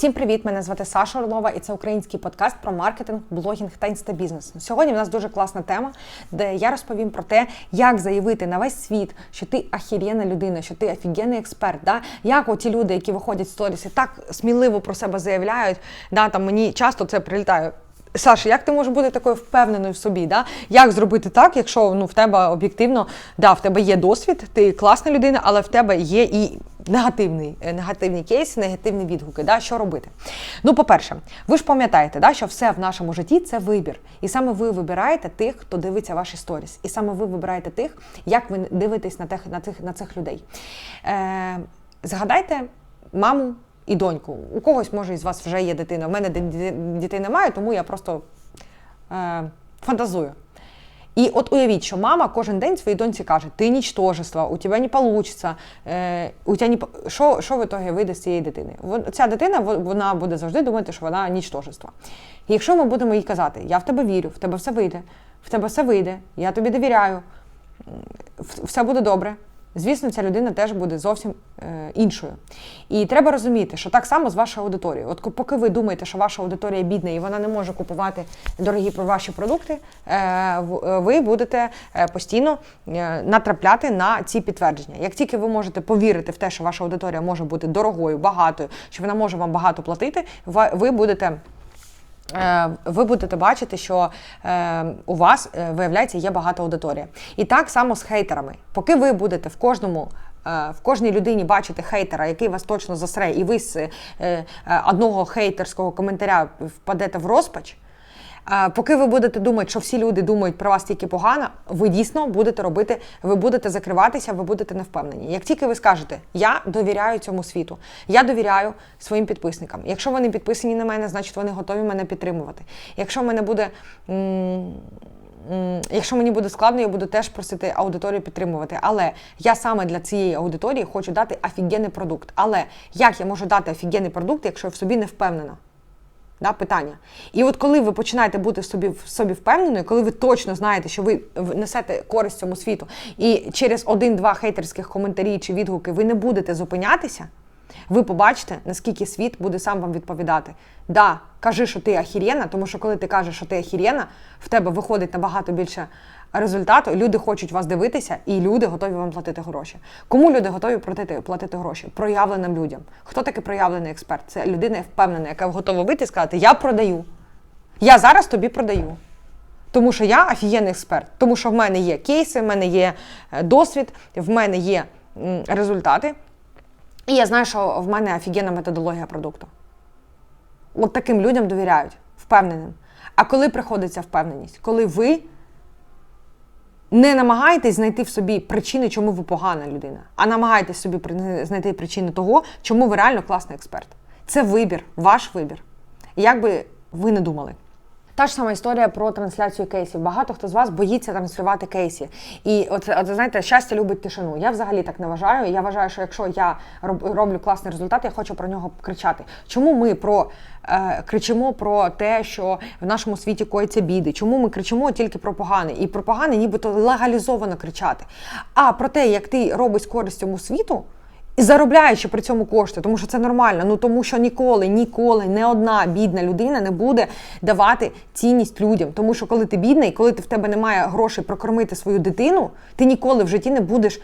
Всім привіт! Мене звати Саша Орлова, і це український подкаст про маркетинг, блогінг та інстабізнес. Сьогодні в нас дуже класна тема, де я розповім про те, як заявити на весь світ, що ти ахірєна людина, що ти офігенний експерт. Да? Як оті люди, які виходять з сторіс і так сміливо про себе заявляють, да, там мені часто це прилітає. Саша, як ти можеш бути такою впевненою в собі? Да? Як зробити так, якщо ну, в тебе об'єктивно, да, в тебе є досвід, ти класна людина, але в тебе є і негативний, е, негативний кейс, негативні відгуки. Да? Що робити? Ну, по-перше, ви ж пам'ятаєте, да, що все в нашому житті це вибір. І саме ви вибираєте тих, хто дивиться ваші сторіс. І саме ви вибираєте тих, як ви дивитесь на тих, на цих, на цих людей. Е, Згадайте маму і доньку. У когось, може, із вас вже є дитина. У мене дітей немає, тому я просто е, фантазую. І от уявіть, що мама кожен день своїй доньці каже: ти нічтожество, у тебе не вийде, у тебе не... що, що в ітогі вийде з цієї дитини? Ця дитина вона буде завжди думати, що вона нічтожество. І якщо ми будемо їй казати, я в тебе вірю, в тебе все вийде, в тебе все вийде, я тобі довіряю, все буде добре звісно, ця людина теж буде зовсім е, іншою. І треба розуміти, що так само з вашою аудиторією. От поки ви думаєте, що ваша аудиторія бідна і вона не може купувати дорогі ваші продукти, е, е ви будете е, постійно е, натрапляти на ці підтвердження. Як тільки ви можете повірити в те, що ваша аудиторія може бути дорогою, багатою, що вона може вам багато платити, ви будете. Е, ви будете бачити, що е, у вас е, виявляється є багата аудиторія. І так само з хейтерами. Поки ви будете в кожному. В кожній людині бачите хейтера, який вас точно засре, і ви з одного хейтерського коментаря впадете в розпач. Поки ви будете думати, що всі люди думають про вас тільки погано, ви дійсно будете робити, ви будете закриватися, ви будете невпевнені. Як тільки ви скажете, я довіряю цьому світу, я довіряю своїм підписникам. Якщо вони підписані на мене, значить вони готові мене підтримувати. Якщо мене буде. Якщо мені буде складно, я буду теж просити аудиторію підтримувати. Але я саме для цієї аудиторії хочу дати офігенний продукт. Але як я можу дати офігенний продукт, якщо я в собі не впевнена? Да, питання. І от коли ви починаєте бути собі собі впевненою, коли ви точно знаєте, що ви несете користь цьому світу, і через один-два хейтерських коментарі чи відгуки ви не будете зупинятися, ви побачите, наскільки світ буде сам вам відповідати. Да, кажи, що ти ахірєна, тому що коли ти кажеш, що ти ахірєна, в тебе виходить набагато більше результату. Люди хочуть вас дивитися, і люди готові вам платити гроші. Кому люди готові платити платити гроші? Проявленим людям. Хто такий проявлений експерт? Це людина впевнена, яка готова вийти і сказати: Я продаю. Я зараз тобі продаю. Тому що я офігенний експерт, тому що в мене є кейси, в мене є е, досвід, в мене є результати. І я знаю, що в мене офігенна методологія продукту. От таким людям довіряють, впевненим. А коли приходиться впевненість? Коли ви не намагайтесь знайти в собі причини, чому ви погана людина, а намагайтесь собі знайти причини того, чому ви реально класний експерт. Це вибір, ваш вибір. Як би ви не думали. Та ж сама історія про трансляцію кейсів. Багато хто з вас боїться транслювати кейси. І от, от знаєте, щастя любить тишину. Я взагалі так не вважаю. Я вважаю, що якщо я роблю класний результат, я хочу про нього кричати. Чому ми про е, кричимо про те, що в нашому світі коїться біди? Чому ми кричимо тільки про погане? І про погане, нібито легалізовано кричати. А про те, як ти робиш користь цьому світу. І заробляючи при цьому кошти, тому що це нормально. Ну тому що ніколи, ніколи не одна бідна людина не буде давати цінність людям. Тому що коли ти бідний, коли ти в тебе немає грошей прокормити свою дитину, ти ніколи в житті не будеш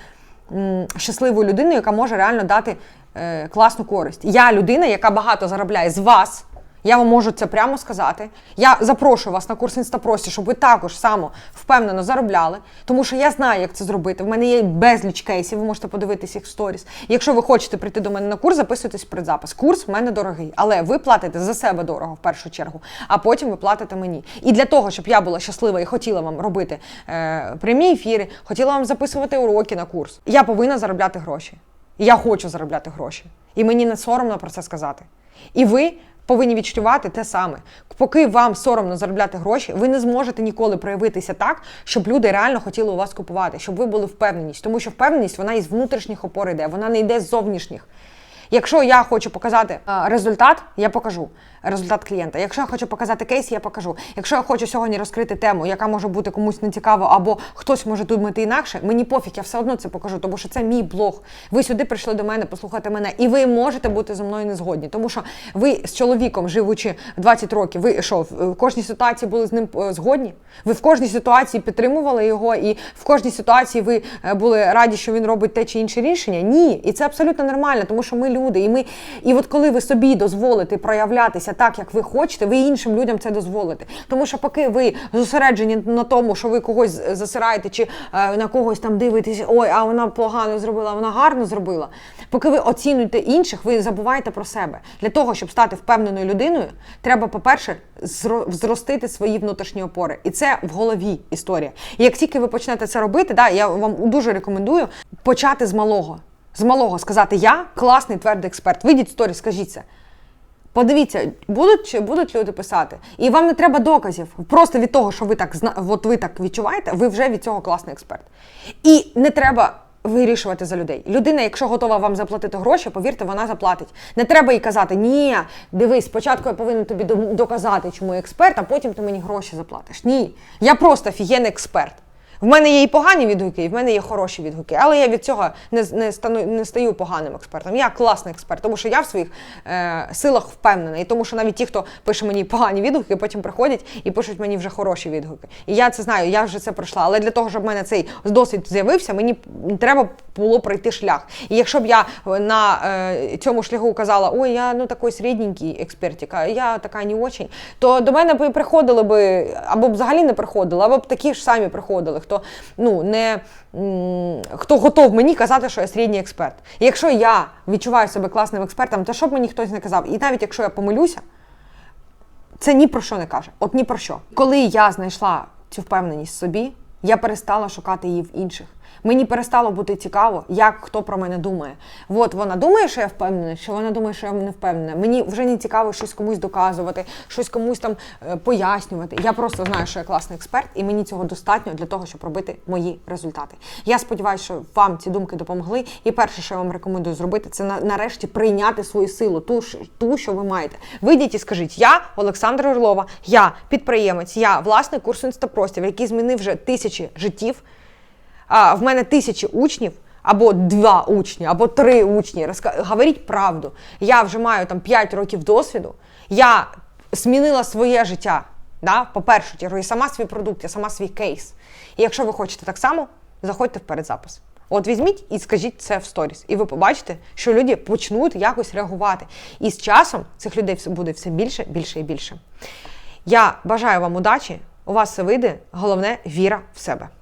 м, щасливою людиною, яка може реально дати е, класну користь. Я людина, яка багато заробляє з вас. Я вам можу це прямо сказати. Я запрошую вас на курс інстапрості, щоб ви також само впевнено заробляли, тому що я знаю, як це зробити. В мене є безліч кейсів, ви можете подивитися їх в сторіс. Якщо ви хочете прийти до мене на курс, записуйтесь в предзапис. Курс в мене дорогий, але ви платите за себе дорого в першу чергу, а потім ви платите мені. І для того, щоб я була щаслива і хотіла вам робити е, прямі ефіри, хотіла вам записувати уроки на курс, я повинна заробляти гроші. Я хочу заробляти гроші. І мені не соромно про це сказати. І ви повинні відчувати те саме. Поки вам соромно заробляти гроші, ви не зможете ніколи проявитися так, щоб люди реально хотіли у вас купувати, щоб ви були впевненість. Тому що впевненість вона із внутрішніх опор йде, вона не йде з зовнішніх. Якщо я хочу показати е, результат, я покажу результат клієнта. Якщо я хочу показати кейс, я покажу. Якщо я хочу сьогодні розкрити тему, яка може бути комусь нецікаво, або хтось може думати інакше, мені пофіг, я все одно це покажу, тому що це мій блог. Ви сюди прийшли до мене послухати мене, і ви можете бути зі мною не згодні, тому що ви з чоловіком, живучи 20 років, ви що в в кожній ситуації були з ним е, згодні? Ви в кожній ситуації підтримували його, і в кожній ситуації ви е, були раді, що він робить те чи інше рішення? Ні, і це абсолютно нормально, тому що ми люди, і ми, і от коли ви собі дозволите проявлятися так, як ви хочете, ви іншим людям це дозволите. Тому що поки ви зосереджені на тому, що ви когось засираєте, чи е, на когось там дивитесь, ой, а вона погано зробила, а вона гарно зробила. Поки ви оцінюєте інших, ви забуваєте про себе. Для того, щоб стати впевненою людиною, треба, по-перше, зростити свої внутрішні опори. І це в голові історія. І як тільки ви почнете це робити, да, я вам дуже рекомендую почати з малого. З малого сказати Я класний твердий експерт. Вийдіть в сторі, скажіть це. Подивіться, будуть чи будуть люди писати, і вам не треба доказів. Просто від того, що ви так от ви так відчуваєте, ви вже від цього класний експерт. І не треба вирішувати за людей. Людина, якщо готова вам заплатити гроші, повірте, вона заплатить. Не треба їй казати, ні, дивись, спочатку я повинен тобі доказати, чому я експерт, а потім ти мені гроші заплатиш. Ні, я просто офігенний експерт. В мене є і погані відгуки, і в мене є хороші відгуки. Але я від цього не, не, стану, не стаю поганим експертом. Я класний експерт, тому що я в своїх е, силах впевнена. І тому що навіть ті, хто пише мені погані відгуки, потім приходять і пишуть мені вже хороші відгуки. І я це знаю, я вже це пройшла. Але для того, щоб в мене цей досвід з'явився, мені треба було пройти шлях. І якщо б я на е, цьому шляху казала, ой, я ну такий середненький експертик, а я така не очень, то до мене б приходили би, або б взагалі не приходили, або б такі ж самі приходили, хто ну не хто готов мені казати, що я середній експерт. І якщо я відчуваю себе класним експертом, то щоб мені хтось не казав, і навіть якщо я помилюся, це ні про що не каже. От ні про що. Коли я знайшла цю впевненість в собі, я перестала шукати її в інших. Мені перестало бути цікаво, як хто про мене думає. От вона думає, що я впевнена, що вона думає, що я не впевнена. Мені вже не цікаво щось комусь доказувати, щось комусь там е, пояснювати. Я просто знаю, що я класний експерт, і мені цього достатньо для того, щоб робити мої результати. Я сподіваюся, що вам ці думки допомогли. І перше, що я вам рекомендую зробити, це на- нарешті прийняти свою силу, ту, ту, що ви маєте. Вийдіть і скажіть: я Олександра Орлова, я підприємець, я власник курсу інстапростір, який змінив вже тисячі життів. А, в мене тисячі учнів, або два учні, або три учні. Розка... Говоріть правду. Я вже маю там 5 років досвіду. Я змінила своє життя. Да? По першу чергу, я сама свій продукт, я сама свій кейс. І якщо ви хочете так само, заходьте в передзапис. От візьміть і скажіть це в сторіс, і ви побачите, що люди почнуть якось реагувати. І з часом цих людей буде все більше, більше і більше. Я бажаю вам удачі, у вас все вийде. Головне віра в себе.